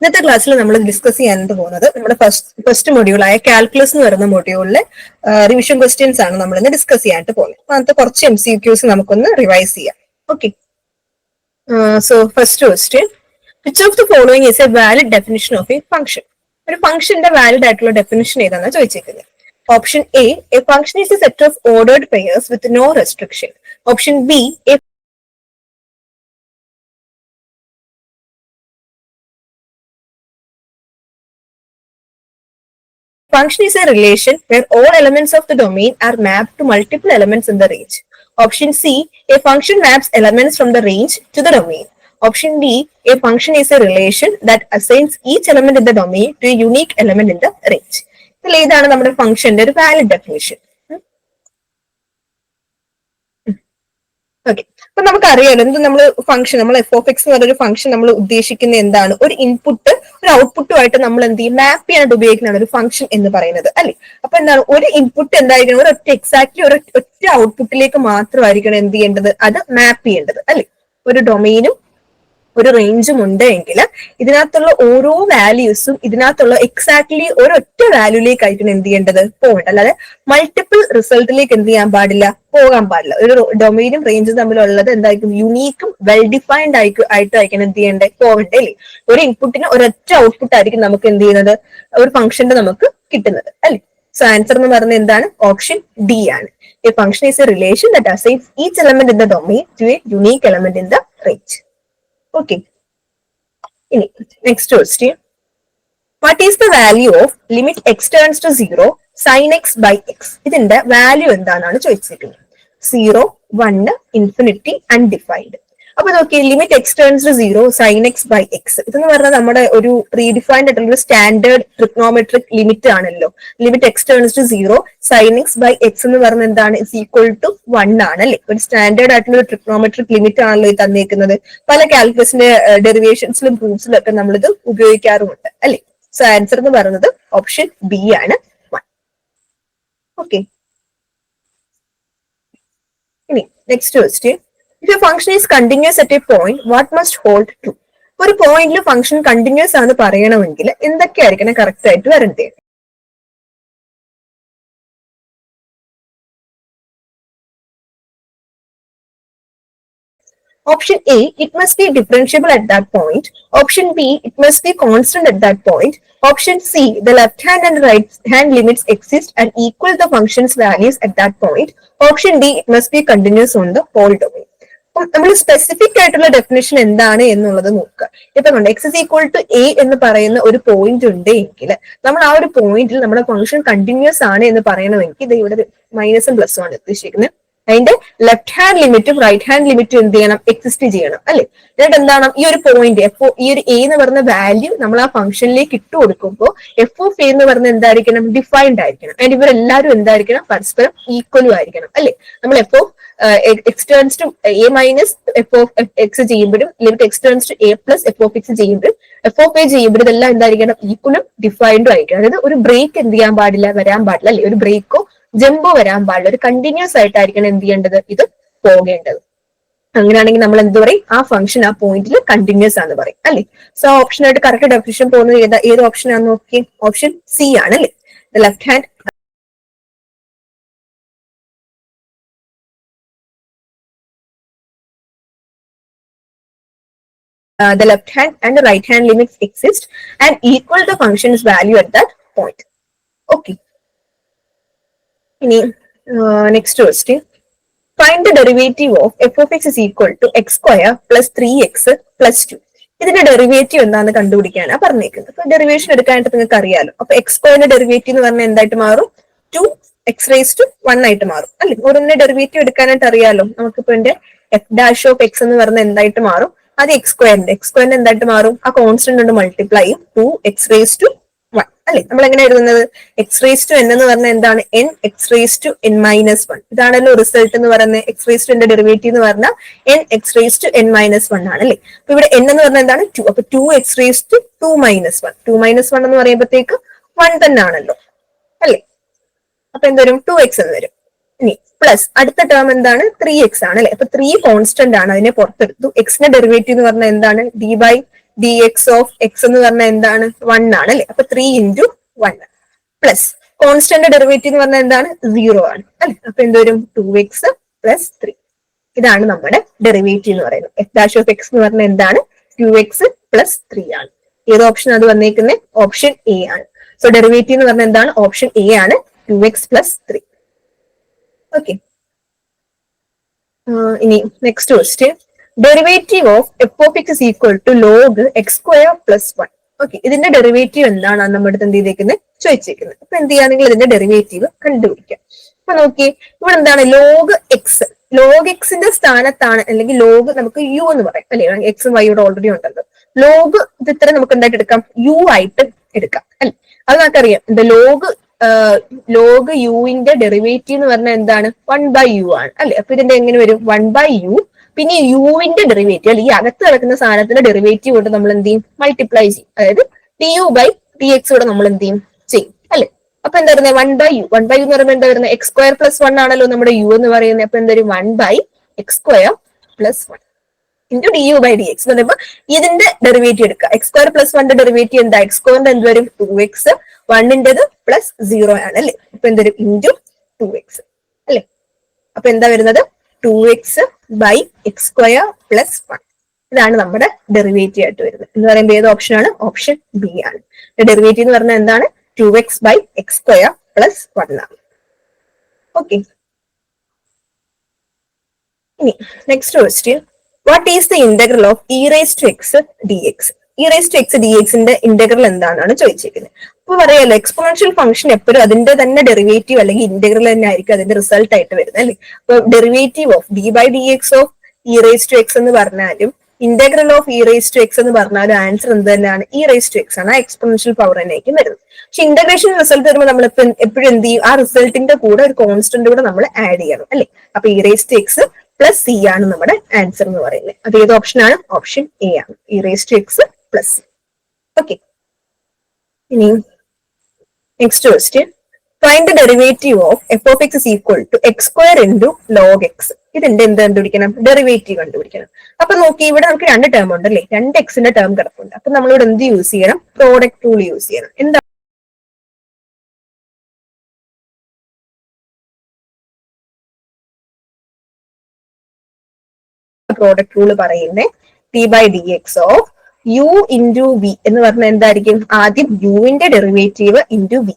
ഇന്നത്തെ ക്ലാസ്സിൽ നമ്മൾ ഡിസ്കസ് ചെയ്യാനായിട്ട് പോകുന്നത് നമ്മുടെ ഫസ്റ്റ് ഫസ്റ്റ് മൊഡ്യൂളായ കാൽക്കുലസ് എന്ന് പറയുന്ന മൊഡ്യൂളിലെ റിവിഷൻ ക്വസ്റ്റ്യൻസ് ആണ് നമ്മൾ ഇന്ന് ഡിസ്കസ് ചെയ്യാനായിട്ട് പോകുന്നത്. അതിനകത്ത് കുറച്ച് എം സി ക്യൂസ് നമുക്കൊന്ന് റിവൈസ് ചെയ്യാം. Okay so first question which of the following is a valid definition of a function ഒരു ഫംഗ്ഷന്റെ വാലിഡ് ആയിട്ടുള്ള ഡെഫിനിഷൻ ഏതാണെന്ന് ചോദിച്ചിരിക്കുന്നത് option A a function is a set of ordered pairs with no restriction option B a Function is a relation where all elements of the domain are mapped to multiple elements in the range. Option C, a function maps elements from the range to the domain. Option D, a function is a relation that assigns each element in the domain to a unique element in the range. ഇതിൽ ഏതാണ് നമ്മുടെ ഫംഗ്ഷന്റെ ഒരു valid definition okay അപ്പൊ നമുക്കറിയാലോ എന്ത് നമ്മൾ function നമ്മൾ എഫ് ഓഫ് എക്സ് എന്ന് പറഞ്ഞൊരു ഫംഗ്ഷൻ നമ്മൾ ഉദ്ദേശിക്കുന്ന എന്താണ്? ഒരു ഇൻപുട്ട് ഒരു ഔട്ട്പുട്ടുമായിട്ട് നമ്മൾ എന്ത് ചെയ്യും? മാപ്പ് ചെയ്യാനായിട്ട് ഉപയോഗിക്കുന്നതാണ് ഒരു ഫംഗ്ഷൻ എന്ന് പറയുന്നത് അല്ലെ? അപ്പൊ എന്താണ്? ഒരു ഇൻപുട്ട് എന്തായിരിക്കണം? ഒരു ഒറ്റ എക്സാക്ട്ലി ഒരു ഒറ്റ ഔട്ട്പുട്ടിലേക്ക് മാത്രമായിരിക്കണം എന്ത് ചെയ്യേണ്ടത്? അത് മാപ്പ് ചെയ്യേണ്ടത് അല്ലെ? ഒരു ഡൊമൈനും ഒരു റേഞ്ചും ഉണ്ട് എങ്കിൽ ഇതിനകത്തുള്ള ഓരോ വാല്യൂസും ഇതിനകത്തുള്ള എക്സാക്ട്ലി ഒരൊറ്റ വാല്യൂലേക്കായിരിക്കണം എന്ത് ചെയ്യേണ്ടത്? പോകേണ്ടത്. അല്ലാതെ മൾട്ടിപ്പിൾ റിസൾട്ടിലേക്ക് എന്ത് ചെയ്യാൻ പാടില്ല? പോകാൻ പാടില്ല. ഒരു ഡൊമൈനും റേഞ്ചും തമ്മിലുള്ളത് എന്തായിരിക്കും? യുണീക്കും വെൽ ഡിഫൈൻഡ് ആയിട്ട് ആയിട്ടായിരിക്കണം എന്ത് ചെയ്യേണ്ടത്? പോകണ്ടേ അല്ലേ? ഒരു ഇൻപുട്ടിന് ഒരൊറ്റ ഔട്ട്പുട്ട് ആയിരിക്കും നമുക്ക് എന്ത് ചെയ്യുന്നത്? ഒരു ഫംഗ്ഷന്റെ നമുക്ക് കിട്ടുന്നത്. അല്ലേ? സോ ആൻസർ എന്ന് പറയുന്നത് എന്താണ്? ഓപ്ഷൻ ഡി ആണ്. A function is a relation that assigns each element in the domain to a unique element in the range okay ഇനി next question what is the value of limit x tends to zero sine x by x ഇതിന്റെ value എന്താണെന്നാണ് ചോദിച്ചിരിക്കുന്നത് zero one infinity undefined അപ്പൊ നോക്കി limit x tends to zero sine x by x ഇതെന്ന് പറഞ്ഞാൽ നമ്മുടെ ഒരു പ്രീഡിഫൈൻഡ് ആയിട്ടുള്ള സ്റ്റാൻഡേർഡ് ട്രിഗ്നോമെട്രിക് ലിമിറ്റ് ആണല്ലോ. Limit x tends to zero sine x by x എന്ന് പറഞ്ഞ എന്താണ്? ഇസ് ഈക്വൽ ടു വൺ ആണ് അല്ലെ? ഒരു സ്റ്റാൻഡേർഡ് ആയിട്ടുള്ള ഒരു ട്രിഗ്നോമെട്രിക് ലിമിറ്റ് ആണല്ലോ ഈ തന്നേക്കുന്നത്. പല കാൽക്കുലസിന്റെ ഡെറിവേഷൻസിലും പ്രൂഫ്സിലും ഒക്കെ നമ്മളിത് ഉപയോഗിക്കാറുമുണ്ട് അല്ലെ? സോ ആൻസർ എന്ന് പറയുന്നത് ഓപ്ഷൻ ബി ആണ്. വൺ ഓക്കെ ഇനി next question if a function is continuous at a point what must hold to ഒരു പോയിന്റിൽ ഫംഗ്ഷൻ കണ്ടിന്യൂസ് ആണെന്ന് പറയണമെങ്കിൽ എന്തൊക്കെയായിരിക്കണം കറക്റ്റ് ആയിട്ട് വരണ്ടേ Option A, it must be differentiable at that point. Option B, it must be constant at that point. Option C, the left hand and right hand limits exist and equal the function's values at that point. Option D, it must be continuous on the whole domain. നമ്മൾ specific ആയിട്ടുള്ള definition എന്താണ് എന്നുള്ളത് നോക്കുക. ഇപ്പൊ x is equal to a എന്ന് പറയുന്ന ഒരു point ഉണ്ട് എങ്കിൽ നമ്മൾ ആ ഒരു പോയിന്റിൽ നമ്മുടെ ഫംഗ്ഷൻ കണ്ടിന്യൂസ് ആണ് എന്ന് പറയണമെങ്കിൽ ഇത് ഇവിടെ മൈനസും പ്ലസും ആണ് ഉദ്ദേശിക്കുന്നത്. അതിന്റെ ലെഫ്റ്റ് ഹാൻഡ് ലിമിറ്റും റൈറ്റ് ഹാൻഡ് ലിമിറ്റും എന്ത് ചെയ്യണം? എക്സിസ്റ്റ് ചെയ്യണം അല്ലെ? എന്നിട്ട് എന്താണ്? ഈ ഒരു പോയിന്റ് എഫ് ഈ ഒരു എ എന്ന് പറഞ്ഞ വാല്യൂ നമ്മൾ ആ ഫംഗ്ഷനിലേക്ക് ഇട്ട് കൊടുക്കുമ്പോൾ എഫ് ഓഫ് എ എന്ന് പറഞ്ഞ എന്തായിരിക്കണം? ഡിഫൈൻഡ് ആയിരിക്കണം. ആൻഡ് ഇവരെല്ലാവരും എന്തായിരിക്കണം? പരസ്പരം ഈക്വലും ആയിരിക്കണം അല്ലെ? നമ്മൾ f of x to a minus f of x ചെയ്യുമ്പോഴും limit x to a plus f of x ചെയ്യുമ്പോഴും എഫ് ഓഫ് എ ചെയ്യുമ്പോഴും ഇതെല്ലാം എന്തായിരിക്കണം? ഈക്വലും ഡിഫൈൻഡും ആയിരിക്കണം. അതായത് ഒരു ബ്രേക്ക് എന്ത് ചെയ്യാൻ പാടില്ല വരാൻ പാടില്ല അല്ലെ? ഒരു ബ്രേക്കോ ജമ്പോ വരാൻ പാടില്ല. ഒരു കണ്ടിന്യൂസ് ആയിട്ടായിരിക്കണം എന്ത് ചെയ്യേണ്ടത്? ഇത് പോകേണ്ടത്. അങ്ങനെയാണെങ്കിൽ നമ്മൾ എന്ത് പറയും? ആ ഫംഗ്ഷൻ ആ പോയിന്റിൽ കണ്ടിന്യൂസ് ആണെന്ന് പറയും അല്ലെ? സോ ഓപ്ഷൻ ആയിട്ട് കറക്റ്റ് ഡെഫിനിഷൻ പോകുന്നത് ഏതാ? ഏത് ഓപ്ഷൻ ആണെന്ന് നോക്കി? ഓപ്ഷൻ സി ആണ് അല്ലെ? Left hand Uh, the left hand and the right hand limits exist and equal the function's value at that point. Okay. ഇനി next question find derivative of f of x is equal to x square plus three x plus two ഇതിന്റെ derivative എന്താണെന്ന് കണ്ടുപിടിക്കാനാണ് പറഞ്ഞേക്കുന്നത്. അപ്പൊ derivation എടുക്കാനായിട്ട് നിങ്ങൾക്ക് അറിയാലോ. അപ്പൊ എക്സ് സ്ക്വയറിന്റെ ഡെറിവേറ്റീവ് എന്ന് പറഞ്ഞാൽ എന്തായിട്ട് മാറും? Two x raise to one ആയിട്ട് മാറും. അല്ലെ? ഓരോന്നിന്റെ ഡെറിവേറ്റീവ് എടുക്കാനായിട്ട് അറിയാലോ. നമുക്കിപ്പോ എന്റെ എഫ് ഡാഷ് ഓഫ് എക്സ് എന്ന് പറഞ്ഞാൽ എന്തായിട്ട് മാറും? അത് എക്സ് സ്ക്വയറിന്റെ എക്സ് സ്ക്വയറിന്റെ എന്തായിട്ട് മാറും? ആ കോൺസ്റ്റന്റ് കൊണ്ട് മൾട്ടിപ്ലൈ ചെയ്യും. ടു എക്സ് റേസ് ടു അല്ലെ? നമ്മൾ എങ്ങനെ എഴുതുന്നത്? എക്സ് റേസ് ടു എൻ എന്ന് പറഞ്ഞാൽ എന്താണ്? N x raise to n minus one ഇതാണല്ലോ റിസൾട്ട് എന്ന് പറയുന്നത് എക്സ് റേസ് ടു എന്റെ ഡെറിവേറ്റീവ് എന്ന് പറഞ്ഞാൽ n x raise to n minus one ആണ് അല്ലെ? അപ്പൊ ഇവിടെ എൻ എന്ന് പറഞ്ഞാൽ എന്താണ്? ടു അപ്പൊ two x raise to two minus one two minus one എന്ന് പറയുമ്പോഴത്തേക്ക് വൺ തന്നെ ആണല്ലോ. അല്ലെ? അപ്പൊ എന്തുവരും ടു എക്സ് എന്ന് വരും. ഇനി പ്ലസ് അടുത്ത ടേം എന്താണ്? ത്രീ എക്സ് ആണ് അല്ലെ? അപ്പൊ ത്രീ കോൺസ്റ്റന്റ് ആണ് അതിനെ പുറത്തെടുത്തു. എക്സിന്റെ ഡെറിവേറ്റീവ് എന്ന് പറഞ്ഞാൽ എന്താണ്? D by d x of x എന്ന് പറഞ്ഞാൽ എന്താണ്? വൺ ആണ് അല്ലെ? അപ്പൊ three into one plus constant derivative എന്ന് പറഞ്ഞാൽ എന്താണ്? സീറോ ആണ് അല്ലെ? അപ്പൊ എന്തോരും ടു എക്സ് പ്ലസ് ത്രീ ഇതാണ് നമ്മുടെ ഡെറിവേറ്റീവ് എന്ന് പറയുന്നത്. എഫ് ഡാഷ് ഓഫ് എക്സ് എന്ന് പറഞ്ഞാൽ എന്താണ്? ടു എക്സ് പ്ലസ് ത്രീ ആണ്. ഏത് ഓപ്ഷൻ അത് വന്നേക്കുന്നത് ഓപ്ഷൻ എ ആണ്. സോ ഡെറിവേറ്റീവ് എന്ന് പറഞ്ഞാൽ എന്താണ്? ഓപ്ഷൻ എ ആണ് two x plus three okay ഇനി next question derivative of f of x equal to log x square plus one okay ഇതിന്റെ ഡെറിവേറ്റീവ് എന്താണ്? നമ്മുടെ അടുത്ത് എന്ത് ചെയ്തേക്കുന്നത് ചോദിച്ചേക്കുന്നത് അപ്പൊ എന്ത് ചെയ്യാണെങ്കിൽ ഇതിന്റെ ഡെറിവേറ്റീവ് കണ്ടുപിടിക്കാം. അപ്പൊ നോക്കി ഇവിടെ എന്താണ്? ലോഗ് എക്സ് ലോഗ് എക്സിന്റെ സ്ഥാനത്താണ് അല്ലെങ്കിൽ ലോഗ് നമുക്ക് യു എന്ന് പറയാം. അല്ലെ? എക്സും വൈ ഇവിടെ ഓൾറെഡി ഉണ്ടല്ലോ. ലോഗ് ഇത് ഇത്ര നമുക്ക് എന്തായിട്ട് എടുക്കാം? യു ആയിട്ട് എടുക്കാം. അല്ലെ? അത് നമുക്കറിയാം. എന്താ ലോഗ് ലോഗ് യുവിന്റെ ഡെറിവേറ്റീവ് എന്ന് പറഞ്ഞാൽ എന്താണ്? വൺ ബൈ യു ആണ്. അല്ലെ? അപ്പൊ ഇതിന്റെ എങ്ങനെ വരും? വൺ ബൈ യു പിന്നെ യുവിന്റെ ഡെറിവേറ്റീവ് അല്ലെങ്കിൽ അകത്ത് കിടക്കുന്ന സാധനത്തിന്റെ ഡെറിവേറ്റീവ് കൊണ്ട് നമ്മൾ എന്ത് ചെയ്യും? മൾട്ടിപ്ലൈ ചെയ്യും. അതായത് d u by d x കൂടെ നമ്മൾ എന്ത് ചെയ്യും? ചെയ്യും. അല്ലെ? അപ്പൊ എന്താ പറയുന്നത് one by u one by u എന്ന് പറയുമ്പോൾ എന്താ വരുന്നത് എക്സ് സ്ക്വയർ പ്ലസ് വൺ ആണല്ലോ നമ്മുടെ യു എന്ന് പറയുന്നത് അപ്പൊ എന്താ one by x square plus one into d u by d x എന്ന് പറയുമ്പോൾ ഇതിന്റെ ഡെറിവേറ്റീവ് എടുക്കുക. എക്സ് സ്ക്വയർ പ്ലസ് വണ്ണിന്റെ ഡെറിവേറ്റീവ് എന്താ? എക്സ് സ്ക്വയറിന്റെ എന്ത് വരും? ടു എക്സ് വണ്ണിന്റേത് പ്ലസ് സീറോ ആണ്. അല്ലെ? അപ്പൊ എന്തൊരു ഇന്റു ടു എക്സ് അല്ലെ? അപ്പൊ എന്താ വരുന്നത്? Two x by x square plus one ഇതാണ് നമ്മുടെ ഡെറിവേറ്റീവ് ആയിട്ട് വരുന്നത്. എന്ന് പറയുമ്പോൾ ഏത് ഓപ്ഷൻ ആണ്? ഓപ്ഷൻ ബി ആണ്. ഡെറിവേറ്റീവ് എന്ന് പറഞ്ഞാൽ എന്താണ്? Two x by x square plus one ആണ്. ഓക്കെ ഇനി next question what is the integral of e raise to x d x e raise to x d എക്സിന്റെ ഇന്റഗ്രൽ എന്താണെന്നാണ് ചോദിച്ചിരിക്കുന്നത്. അപ്പൊ പറയാലോ എക്സ്പോണൻഷ്യൽ ഫംഗ്ഷൻ എപ്പോഴും അതിന്റെ തന്നെ ഡെറിവേറ്റീവ് അല്ലെങ്കിൽ ഇന്റഗ്രൽ തന്നെ ആയിരിക്കും അതിന്റെ റിസൾട്ട് ആയിട്ട് വരുന്നത് അല്ലേ? അപ്പൊ derivative of d by d x of e raise to x എന്ന് പറഞ്ഞാലും integral of e raise to x എന്ന് പറഞ്ഞാലും ആൻസർ എന്ത് തന്നെയാണ്? ഇ റേസ് ടു എക്സ് ആണ് എക്സ്പോണൻഷ്യൽ പവർ തന്നെയായിരിക്കും വരുന്നത്. പക്ഷെ ഇന്റഗ്രേഷൻ റിസൾട്ട് വരുമ്പോൾ നമ്മൾ എപ്പോഴും എന്ത് ചെയ്യും? ആ റിസൾട്ടിന്റെ കൂടെ ഒരു കോൺസ്റ്റന്റ് കൂടെ നമ്മൾ ആഡ് ചെയ്യണം അല്ലെ? അപ്പൊ e raise to x plus C ആണ് നമ്മുടെ ആൻസർ എന്ന് പറയുന്നത് അത് ഏത് ഓപ്ഷൻ ആണ്? ഓപ്ഷൻ എ ആണ്. E raise to x plus okay ഇനി next question find the derivative of f of x equal to x square into log x ഇതിന്റെ എന്ത് കണ്ടുപിടിക്കണം? ഡെറിവേറ്റീവ് കണ്ടുപിടിക്കണം. അപ്പൊ നോക്കി ഇവിടെ നമുക്ക് രണ്ട് ടേം ഉണ്ട് അല്ലേ രണ്ട് എക്സിന്റെ ടേം കിടപ്പുണ്ട്. അപ്പൊ നമ്മളിവിടെ എന്ത് യൂസ് ചെയ്യണം? പ്രോഡക്റ്റ് റൂൾ യൂസ് ചെയ്യണം. എന്താ പ്രോഡക്റ്റ് റൂൾ പറയുന്നത് t by d x of u into v എന്ന് പറഞ്ഞാൽ എന്തായിരിക്കും? ആദ്യം യുവിന്റെ derivative into v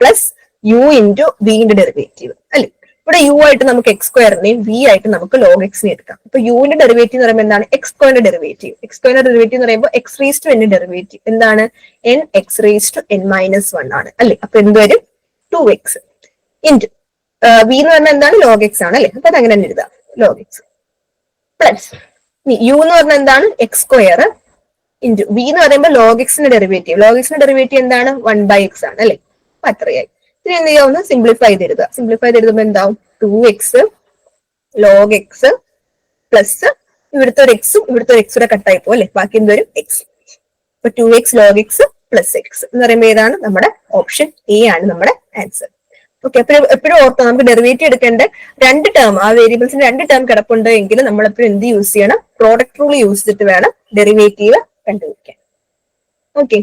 plus u into വിന്റെ ഡെറിവേറ്റീവ് അല്ലെ? ഇവിടെ യു ആയിട്ട് നമുക്ക് എക്സ് സ്ക്വയറിനെയും വി ആയിട്ട് നമുക്ക് ലോഗ് എക്സിനെ എടുക്കാം. അപ്പൊ യുവിന്റെ ഡെറിവേറ്റീവ് എന്ന് പറയുമ്പോൾ എന്താണ്? എക്സ് സ്ക്വയറിന്റെ ഡെറിവേറ്റീവ് എക്സ് സ്ക്വയറിന്റെ ഡെറിവേറ്റീവ് എന്ന് പറയുമ്പോൾ എക്സ് റേസ് ടു എന്റെ ഡെറിവേറ്റീവ് എന്താണ്? N x raise to n minus one ആണ്. അല്ലെ? അപ്പൊ എന്ത് വരും? ടു എക്സ് ഇന്റു വി എന്ന് പറഞ്ഞാൽ എന്താണ്? ലോഗ് എക്സ് ആണ് അല്ലെ? അപ്പൊ അത് അങ്ങനെ തന്നെ എഴുതാം. ലോഗ് എക്സ് പ്ലസ് യു എന്ന് പറഞ്ഞാൽ എന്താണ്? എക്സ് സ്ക്വയർ ഇന്റു വി എന്ന് പറയുമ്പോൾ ലോഗിക്സിന്റെ ഡെറിവേറ്റീവ് ലോഗിക്സിന്റെ ഡെറിവേറ്റീവ് എന്താണ്? വൺ ബൈ എക്സ് ആണ് അല്ലെ? അപ്പൊ അത്രയായി. ഇനി എന്ത് ചെയ്യാവുന്ന? സിംപ്ലിഫൈ ചെയ്ത് എഴുതുക. സിംപ്ലിഫൈ ചെയ്ത് എഴുതുമ്പോൾ എന്താവും? Two x log x plus ഇവിടുത്തെ ഒരു എക്സും ഇവിടുത്തെ ഒരു എക്സ് കൂടെ കട്ടായി പോകും അല്ലെ? ബാക്കി എന്തൊരു എക്സ് അപ്പൊ two x log x plus x എന്ന് പറയുമ്പോൾ ഏതാണ്? നമ്മുടെ ഓപ്ഷൻ എ ആണ് നമ്മുടെ ആൻസർ ഓക്കെ എപ്പോഴും എപ്പോഴും ഓർത്താം നമുക്ക് ഡെറിവേറ്റീവ് എടുക്കേണ്ട രണ്ട് ടേം ആ വേരിയബിൾസിന് രണ്ട് ടേം കിടപ്പുണ്ട് എങ്കിൽ നമ്മൾ എപ്പോഴും എന്ത് യൂസ് ചെയ്യണം? പ്രോഡക്റ്റ് റൂൾ യൂസ് ചെയ്തിട്ട് വേണം ഡെറിവേറ്റീവ് കണ്ടുപിടിക്കാൻ ഓക്കെ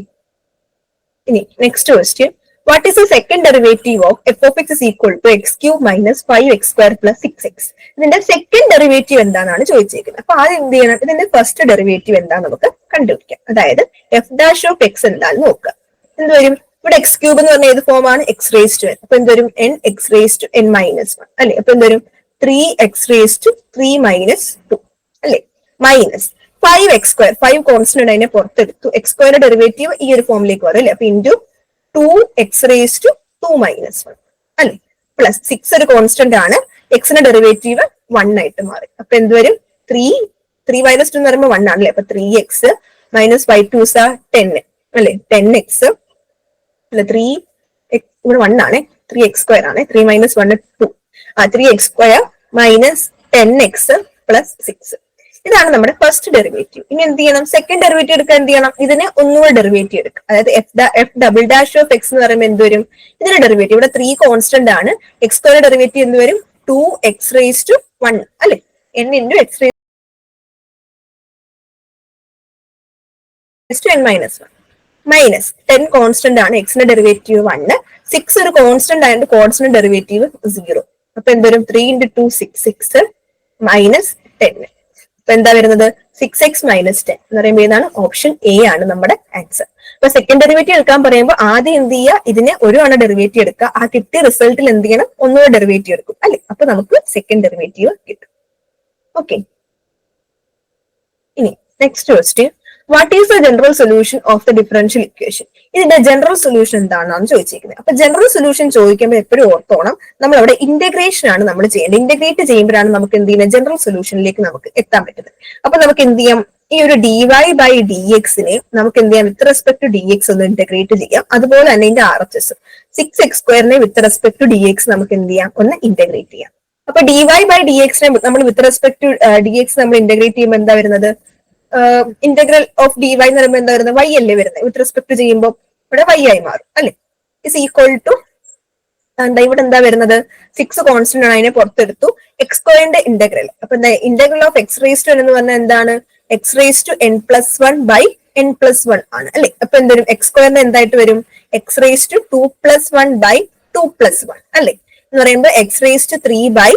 ഇനി next question what is the second derivative of f of x is equal to x cube minus five x square plus six x ഇതിന്റെ സെക്കൻഡ് ഡെറിവേറ്റീവ് എന്താണെന്നാണ് ചോദിച്ചിരിക്കുന്നത് അപ്പൊ ആദ്യം എന്ത് ചെയ്യണം? ഇതിന്റെ ഫസ്റ്റ് ഡെറിവേറ്റീവ് എന്താന്ന് നമുക്ക് കണ്ടുപിടിക്കാം. അതായത് എഫ് ഡാഷ് ഓഫ് എക്സ് എന്താണെന്ന് നോക്കുക. എന്ത് വരും? ഇവിടെ എക്സ് ക്യൂബ് എന്ന് പറഞ്ഞ ഏത് ഫോം ആണ്? എക്സ് റേസ് ടു എൻ അപ്പൊ എന്തൊരു n x raise to n minus one അല്ലെ? അപ്പൊ എന്തൊരു three x raise to three minus two അല്ലെ? Minus five x square five constant അതിനെ പുറത്തെടുത്തു. എക്സ് സ്ക്വയറിന്റെ ഡെറിവേറ്റീവ് ഈ ഒരു ഫോമിലേക്ക് വരും അല്ലെ? അപ്പൊ into two x raise to two minus one അല്ലെ? പ്ലസ് സിക്സ് ഒരു കോൺസ്റ്റന്റ് ആണ്. എക്സിന്റെ ഡെറിവേറ്റീവ് വൺ ആയിട്ട് മാറി. അപ്പൊ എന്ത് വരും? ത്രീ ത്രീ മൈനസ് ടു എന്ന് പറയുമ്പോൾ വൺ ആണല്ലേ? അപ്പൊ three x minus five two സാ ടെൻ അല്ലെ? ടെൻ എക്സ് അല്ല ത്രീ ഇവിടെ വൺ ആണ്. ത്രീ എക്സ് സ്ക്വയർ ആണ്. ത്രീ മൈനസ് വൺ ടു ആ three x square minus ten x plus six ഇതാണ് നമ്മുടെ ഫസ്റ്റ് ഡെറിവേറ്റീവ് ഇനി എന്ത് ചെയ്യണം? സെക്കൻഡ് ഡെറിവേറ്റീവ് എടുക്കാൻ എന്ത് ചെയ്യണം? ഇതിനെ ഒന്നുകൂടെ ഡെറിവേറ്റീവ് എടുക്കുക അതായത് f f double dash of x എന്ന് പറയുമ്പോൾ എന്ത് വരും? ഇതിന്റെ ഡെറിവേറ്റീവ് ഇവിടെ ത്രീ കോൺസ്റ്റന്റ് ആണ്. എക്സ് സ്ക്വയർ ഡെറിവേറ്റീവ് എന്ത് വരും? Two x raise to one അല്ലെ? N into x raise to n minus one minus ten constant ആണ് എക്സിന്റെ ഡെറിവേറ്റീവ് വണ്ണ് സിക്സ് ഒരു കോൺസ്റ്റന്റ് ആയതുകൊണ്ട് കോൺസ്റ്റന്റ് ഡെറിവേറ്റീവ് സീറോ അപ്പൊ എന്തോരും three into two six six minus ten അപ്പൊ എന്താ വരുന്നത്? സിക്സ് എക്സ് മൈനസ് ടെൻ എന്ന് പറയുമ്പോൾ ഏതാണ് ഓപ്ഷൻ എ ആണ് നമ്മുടെ ആൻസർ അപ്പൊ സെക്കൻഡ് ഡെറിവേറ്റീവ് എടുക്കാൻ പറയുമ്പോൾ ആദ്യം എന്ത് ചെയ്യുക? ഇതിനെ ഒരു ആണ് ഡെറിവേറ്റീവ് എടുക്കുക. ആ കിട്ടിയ റിസൾട്ടിൽ എന്ത് ചെയ്യണം? ഒന്നുകൂടെ ഡെറിവേറ്റീവ് എടുക്കും. അല്ലെ? അപ്പൊ നമുക്ക് സെക്കൻഡ് ഡെറിവേറ്റീവ് കിട്ടും. ഓക്കെ ഇനി next question what is the general solution of the differential equation ഇതിന്റെ ജനറൽ സൊല്യൂഷൻ എന്താണെന്നാണ് ചോദിച്ചിരിക്കുന്നത്. അപ്പൊ ജനറൽ സൊല്യൂഷൻ ചോദിക്കുമ്പോൾ എപ്പോഴും ഓർത്തോണം നമ്മൾ അവിടെ ഇന്റഗ്രേഷൻ ആണ് നമ്മൾ ചെയ്യേണ്ടത്. ഇന്റഗ്രേറ്റ് ചെയ്യുമ്പോഴാണ് നമുക്ക് എന്ത് ചെയ്യുന്നത്? ജനറൽ സൊല്യൂഷനിലേക്ക് നമുക്ക് എത്താൻ പറ്റുന്നത്. അപ്പൊ നമുക്ക് എന്ത് ചെയ്യാം? ഈ ഒരു ഡി വൈ ബൈ ഡി എക്സിനെ നമുക്ക് എന്ത് ചെയ്യാം? With respect to d x ഒന്ന് ഇന്റഗ്രേറ്റ് ചെയ്യാം. അതുപോലെ തന്നെ ഇതിന്റെ R H S six x സ്ക്വയറിനെ with respect to d x നമുക്ക് എന്ത് ചെയ്യാം? ഒന്ന് ഇന്റഗ്രേറ്റ് ചെയ്യാം. അപ്പൊ ഡി വൈ ബൈ ഡി എക്സിനെ നമ്മൾ with respect to d x നമ്മൾ ഇന്റഗ്രേറ്റ് ചെയ്യുമ്പോൾ എന്താ വരുന്നത്? ഇന്റഗ്രൽ ഓഫ് ഡി വൈ എന്ന് പറയുമ്പോൾ എന്താ വരുന്നത്? വൈ അല്ലേ വരുന്നത്? വിത്ത് റെസ്പെക്ട് ചെയ്യുമ്പോൾ ഇവിടെ വൈ ആയി മാറും അല്ലെ? ഇസ് ഈക്വൽ ടു എന്താ ഇവിടെ എന്താ വരുന്നത്? സിക്സ് കോൺസ്റ്റന്റ് ആണ് അതിനെ പുറത്തെടുത്തു. എക്സ് സ്ക്വയറിന്റെ ഇന്റഗ്രൽ അപ്പൊ എന്താ integral of x raise to എന്ന് പറഞ്ഞാൽ എന്താണ്? X raise to n plus one by n plus one ആണ് അല്ലെ? അപ്പൊ എന്തൊരു എക്സ് സ്ക്വയറിന് എന്തായിട്ട് വരും? X raise to two plus one by two plus one അല്ലെ? എന്ന് പറയുമ്പോൾ x raise to three by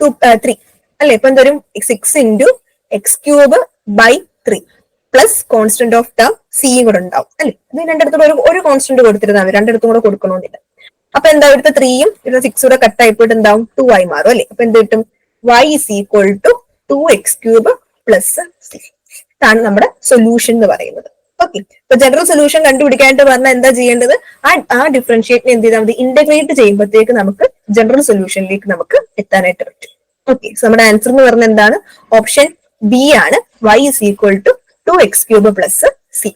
two three അല്ലെ? ഇപ്പൊ എന്തോരും six into x cube by three plus constant of term സിയും കൂടെ ഉണ്ടാവും അല്ലെ? ഇത് രണ്ടിടത്തും ഒരു ഒരു കോൺസ്റ്റന്റ് കൊടുത്തിരുന്നാൽ മതി. രണ്ടിടത്തും കൂടെ കൊടുക്കണമെന്നില്ല അപ്പൊ എന്താ ഇവിടുത്തെ ത്രീയും ഇവിടെ സിക്സ് കൂടെ കട്ട് ആയിപ്പോയിട്ട് എന്താവും? ടു ആയി മാറും അല്ലെ? അപ്പൊ എന്ത് കിട്ടും? Y is equal to two x cube plus C ഇതാണ് നമ്മുടെ സൊല്യൂഷൻ എന്ന് പറയുന്നത്. ഓക്കെ ഇപ്പൊ ജനറൽ സൊല്യൂഷൻ കണ്ടുപിടിക്കാനായിട്ട് പറഞ്ഞാൽ എന്താ ചെയ്യേണ്ടത്? ആ ആ ഡിഫറൻഷിയേറ്റിനെ എന്ത് ചെയ്താൽ മതി? ഇന്റഗ്രേറ്റ് ചെയ്യുമ്പോഴത്തേക്ക് നമുക്ക് ജനറൽ സൊല്യൂഷനിലേക്ക് നമുക്ക് എത്താനായിട്ട് പറ്റും. ഓക്കെ സോ നമ്മുടെ ആൻസർ എന്ന് പറഞ്ഞാൽ എന്താണ്? ഓപ്ഷൻ ബി ആണ്. Y is equal to two x cube plus C